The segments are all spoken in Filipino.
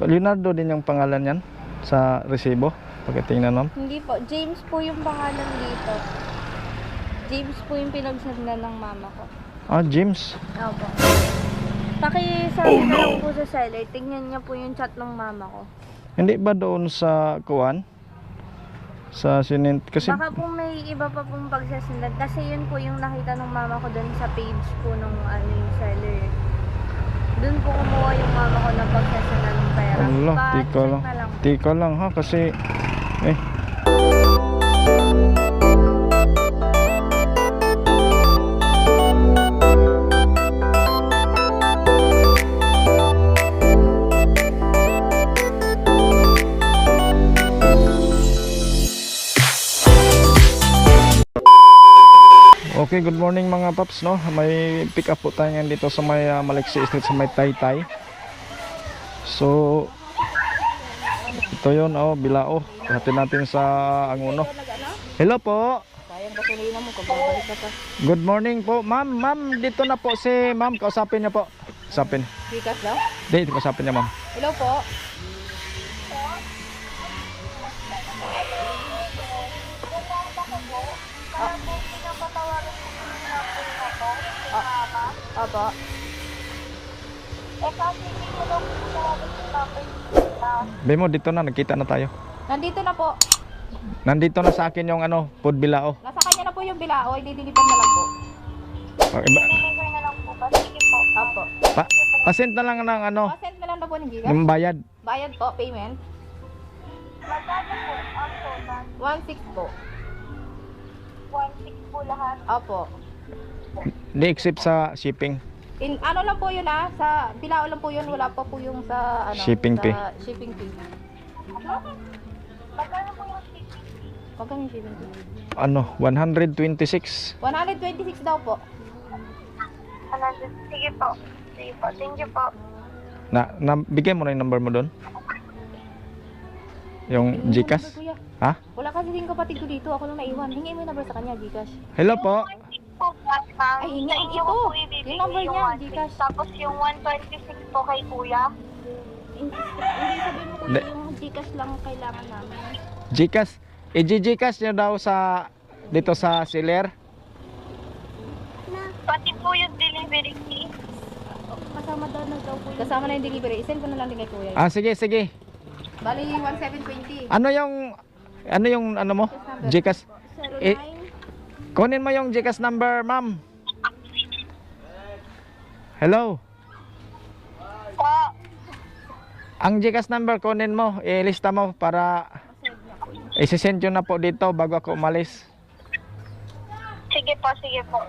Leonardo din yung pangalan yan sa resibo. Pagkatingnan ma'am. Hindi po. James po yung pangalan dito. James po yung pinagsandan ng mama ko. Ah, James. Opo. Pakisabi na lang po sa seller. Tingnan niya po yung chat ng mama ko. Hindi ba doon sa kuwan? Sa sinint kasi Baka po may iba pa pong pagsasundan. Kasi yun po yung nakita ng mama ko doon sa page po nung ano yung seller. Doon po kumuha yung mama ko ng pagsasundan Allah, Pa- tika lang. Tika lang ha kasi eh Okay, good morning mga paps no. May pick up po tayo ngayon dito sa may uh, Maliksi Street sa may Taytay. So ito yun oh, Bilao. Hati natin sa Anguno. Hello po. Kung. Good morning po. Ma'am, ma'am, dito na po si ma'am. Kausapin niya po. Kausapin. Bigas daw? Dito, kausapin niya ma'am. Hello po. Ah, Opo. Bemo, dito na. Nagkita na tayo. Nandito na po. Nandito na sa akin yung ano, food Bilao. Nasa kanya na po yung bilao. Ididilipan na lang po. Pa, iba, Opo. pa, pasend na lang ng ano, Pa-send na lang na po ng gigas. yung bayad. Bayad po, payment. 1.6 po. 1.6 po lahat. Opo. Hindi except sa shipping. In, ano lang po yun ah, sa bilao lang po yun, wala pa po yung sa ano, Shipping sa fee. shipping fee. Magkano po yung ticket? Magkano yung shipping fee? Ano, 126. 126 daw po. Ano, sige po. Sige po. Thank you po. Na, na bigay mo na yung number mo doon. Yung Gcash. number, kuya. Ha? Wala kasi din kapatid ko dito, ako lang naiwan. Hingi mo yung number sa kanya, Gcash. Hello po. 1.6 po, ma'am. Ay, hingi, Sa inyo ito. po ibibigay Yung number niya, 1.6. Gcash. Tapos yung 126 po kay kuya. Hindi hindi sabihin mo kuya, Hindi. yung Gcash lang kailangan namin. Gcash. I-Gcash niyo daw sa dito sa seller. Pati po yung delivery fee. Kasama daw na daw po Kasama na yung delivery. Isend ko na lang din kay kuya. Ah, sige, sige. Bali, 1720. Ano yung ano yung ano mo? Gcash. Eh, 09. Kunin mo yung Gcash number, ma'am. Hello. Po. Ang Gcash number kunin mo, ilista mo para isisend yun na po dito bago ako umalis. Sige po, sige po.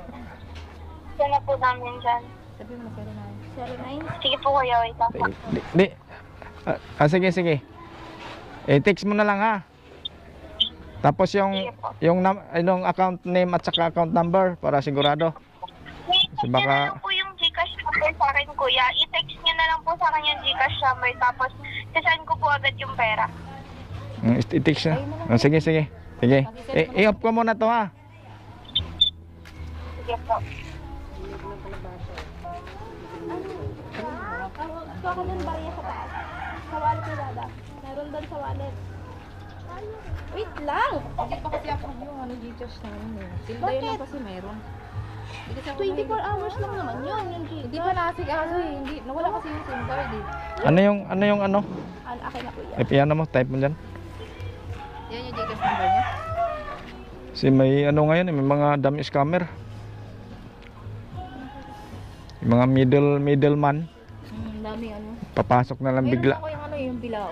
Sana po namin dyan. Sabi mo na 09. 09? Sige po kuya, wait lang Di, po. di, di. Ah, ah, sige, sige. Eh, text mo na lang ha. Tapos yung yung nam, yung account name at saka account number para sigurado. Kasi baka- po yung Gcash number sa akin, kuya. I-text niya na lang po sa akin yung Gcash number. Tapos, sasend ko po agad yung pera. Mm, i-text na. Ah, sige, sige. Sige. I- i-off ko muna to ha. Sige po. Gusto ko ng barya sa taas. Sa wallet ni Dada. Meron doon sa wallet. Wait lang! Hindi pa kasi ako yung ano Gcash na yun eh. Silda yun lang kasi meron. Hindi kasi ako 24 hours lang naman yun. Yung Gcash. Hindi pa nasikaso eh. Hindi, nawala kasi yung SIM card eh. Ano yung ano yung ano? Ano, akin na kuya. Eh, piano mo, type mo dyan. Yan yung Gcash number niya. Si may ano ngayon, eh, may mga dummy scammer. Yung mga middle middleman, Hmm, dami ano. papasok na lang Meron bigla. ako yung ano yung bilao.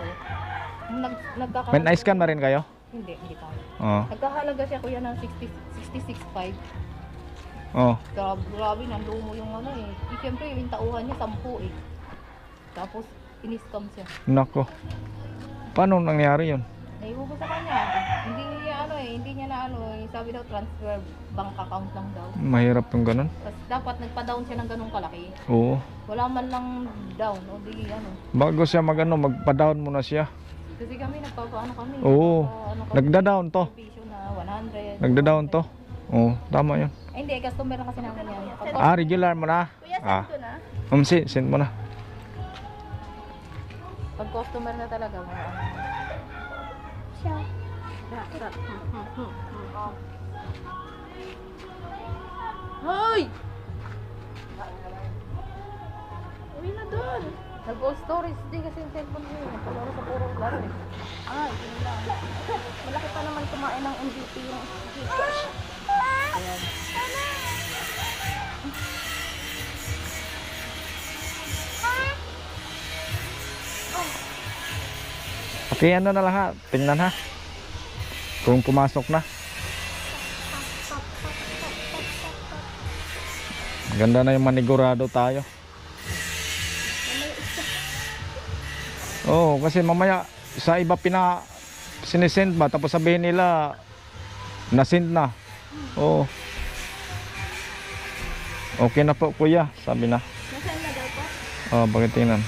Nag, nagkaka... May na-scan na rin kayo? Hindi, hindi pa. Oo. Nagkahalaga siya kuya ng 60, 66.5. Oh. Grabe, grabe, nandoon mo yung ano eh. Eh, Siyempre, yung tauhan niya, 10 eh. Tapos, in-scam siya. Nako. Paano nangyari yun? Naiwan ko sa kanya. Hindi niya ano eh, hindi niya na ano eh. Sabi daw transfer bank account lang daw. Mahirap yung ganun. Tapos dapat nagpa-down siya ng ganong kalaki. Oo. Wala man lang down o di ano. Bago siya magano, magpa-down muna siya. Kasi kami nagpapaano kami. Oo. ano kami, Nagda-down to. na 100. Nagda-down to. Oo, tama yun. Ay, hindi, customer na kasi namin yan. Pag- Ah, regular mo na. Kuya, send Ah. ko na. Um, si, send mo na. Pag customer na talaga, mga ano. Siya. Hoy! Uwi na doon. Nag-ghost storage din kasi yung cellphone ko yun. Nagkalaro sa puro laro eh. Ah, yun lang. Malaki pa naman kumain ng MVP yung Gcash. Ayan. Okay, ano na lang ha. Tingnan ha. Kung pumasok na. Ganda na yung manigurado tayo. Oo, kasi mamaya sa iba pina sinisend ba tapos sabihin nila nasend na. Oo. Okay na po kuya, sabi na. Nasaan na daw po? Oh, bakit tingnan?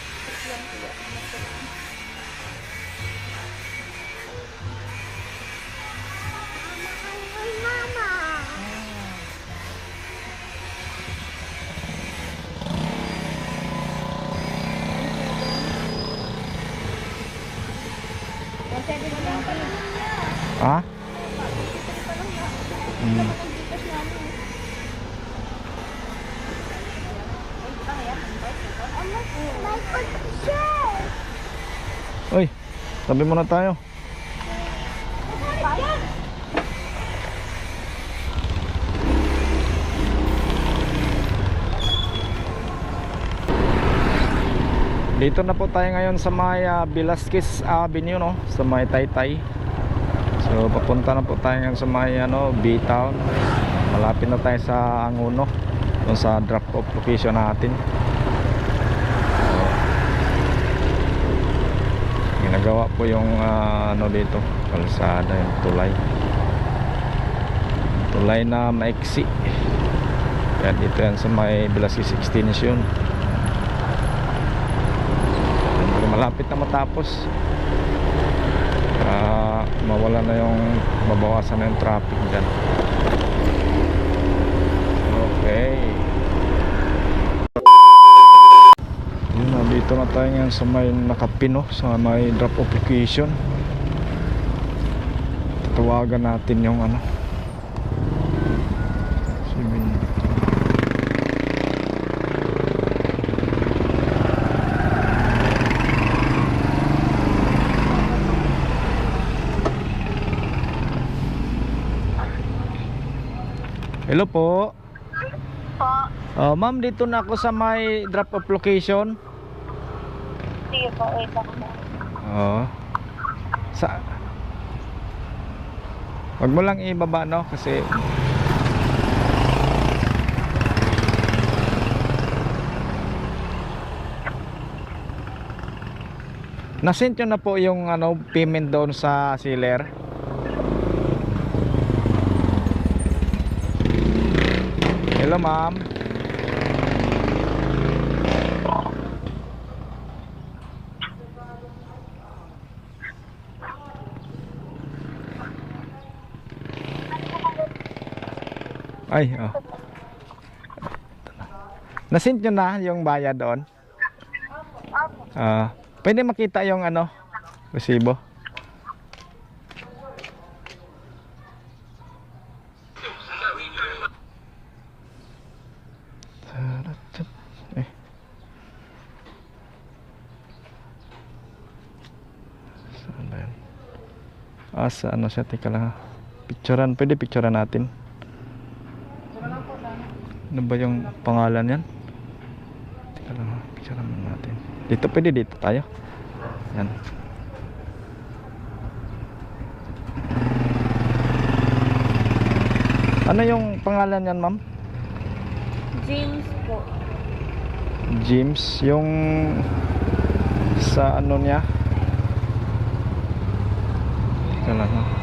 Uy, sabi mo na tayo. Dito na po tayo ngayon sa may ah, Velasquez Avenue no, sa may Taytay. So papunta na po tayo ngayon sa may ano, B-Town. Malapit na tayo sa Anguno, dun sa drop off location natin. Ginagawa po yung ah, ano dito kalsada yung tulay. Tulay na maiksi. Yan dito yan sa may Velasquez extension Yan, malapit na matapos. Para mawala na yung mabawasan na yung traffic dyan. Okay yun na dito na tayo ngayon sa may nakapino sa may drop off location tatawagan natin yung ano Hello po. Po. Oh, ma'am, dito na ako sa may drop off location. Oo. Sa Wag mo lang ibaba no kasi Nasent nyo na po yung ano payment doon sa seller. Hello ma'am. Ay, oh. Nasint nyo na yung bayad doon? Ah, pwede makita yung ano, resibo? Eh. Saan ba yun? Ah, sa ano siya? Teka lang ha. Picturean, pwede picturean natin. Ano ba yung pangalan yan? Teka lang, picture naman natin. Dito, pwede dito tayo. Yan. Ano yung pangalan yan, ma'am? James po. James, yung sa ano niya? Teka lang, ha.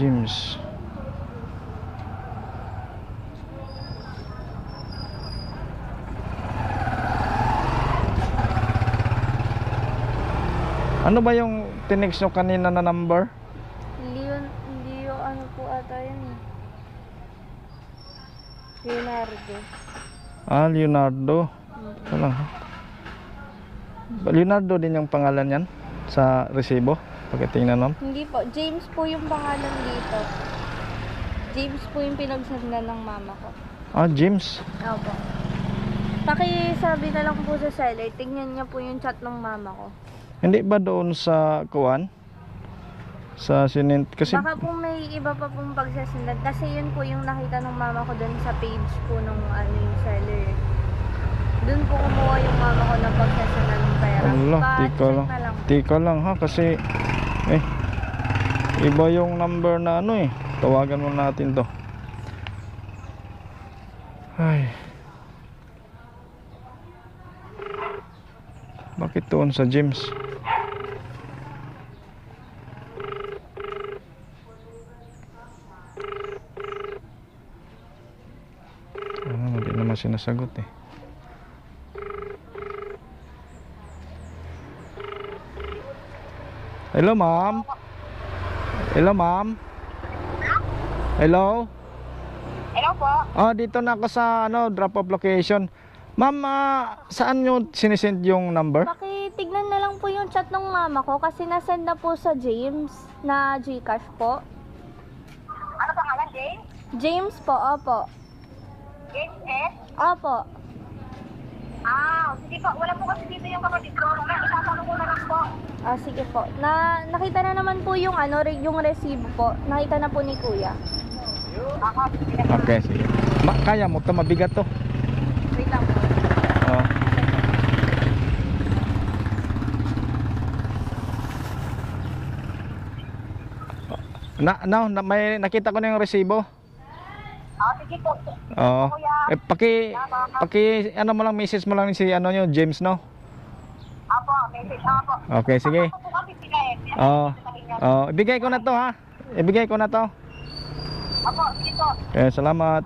James. Ano ba yung tinext nyo kanina na number? Hindi yun, hindi yun, ano po ata yun eh. Leonardo. Ah, Leonardo. Ba- Leonardo din yung pangalan yan sa resibo. Pagkatingnan ma'am. Hindi po, James po yung pangalan dito. James po yung pinagsandan ng mama ko. Ah, James. Opo. Pakisabi na lang po sa seller, tingnan niya po yung chat ng mama ko. Hindi ba doon sa kuwan? Sa sinint kasi Baka po may iba pa pong pagsasundan kasi yun po yung nakita ng mama ko doon sa page po nung ano yung seller. Doon po kumuha yung mama ko na pagsasundan ng pera. Allah, Pa-check tika lang. na lang. Tika lang ha kasi eh iba yung number na ano eh. Tawagan mo natin to. Ay. Bakit doon sa James? Ano, hindi naman sinasagot eh. Hello, ma'am. Hello, ma'am. Hello. Hello po. Oh, dito na ako sa ano, drop off location. Ma'am, ah, saan nyo sinisend yung number? Pakitignan na lang po yung chat ng mama ko kasi nasend na po sa James na Gcash po. Ano pangalan, James? James po, opo. James S? Opo. Ah, sige po. Wala po kasi dito yung kapatid ko. Itatanong ko na lang po. Ah, sige po. Na nakita na naman po yung ano, re- yung resibo po. Nakita na po ni Kuya. Ako, sige. Okay, sige. Ma kaya mo to mabigat to. Wait lang po. Oh. Na, na, na, may nakita ko na yung resibo. Ah, sige po. Oo. Kuya. Eh, paki, paki, ano mo lang, message mo lang si ano nyo, James, no? Apo, message. Apo. Okay, sige. Ako po kasi sila eh. Oo. Oh, ibigay ko na to, ha? Ibigay ko na to. Apo, sige po. Okay, salamat.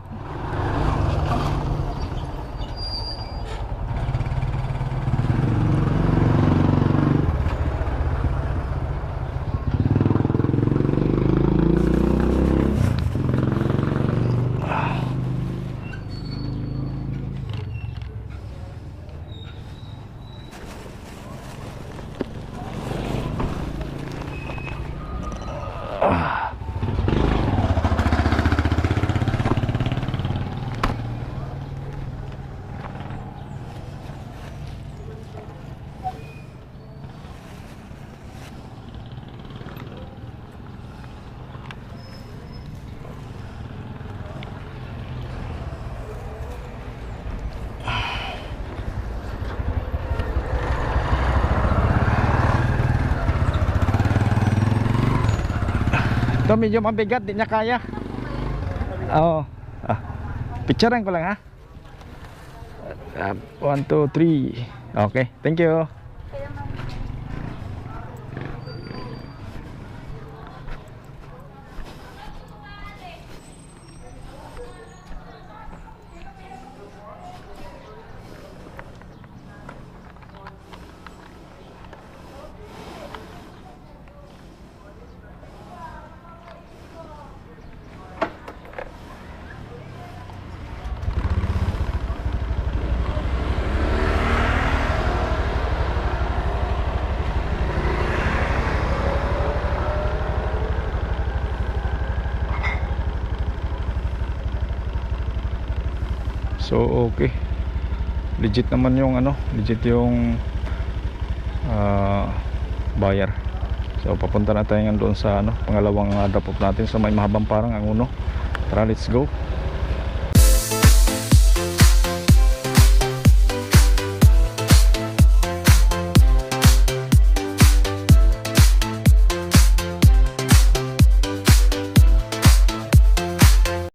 Ito medyo mabigat, di niya kaya. Oo. Ah, picturean ko lang ha. Ah, one, two, three. Okay, thank you. So okay. Legit naman yung ano, legit yung ah, buyer. So papunta na tayo ngayon doon sa ano, pangalawang uh, drop off natin sa may mahabang parang ang uno. Tara, let's go.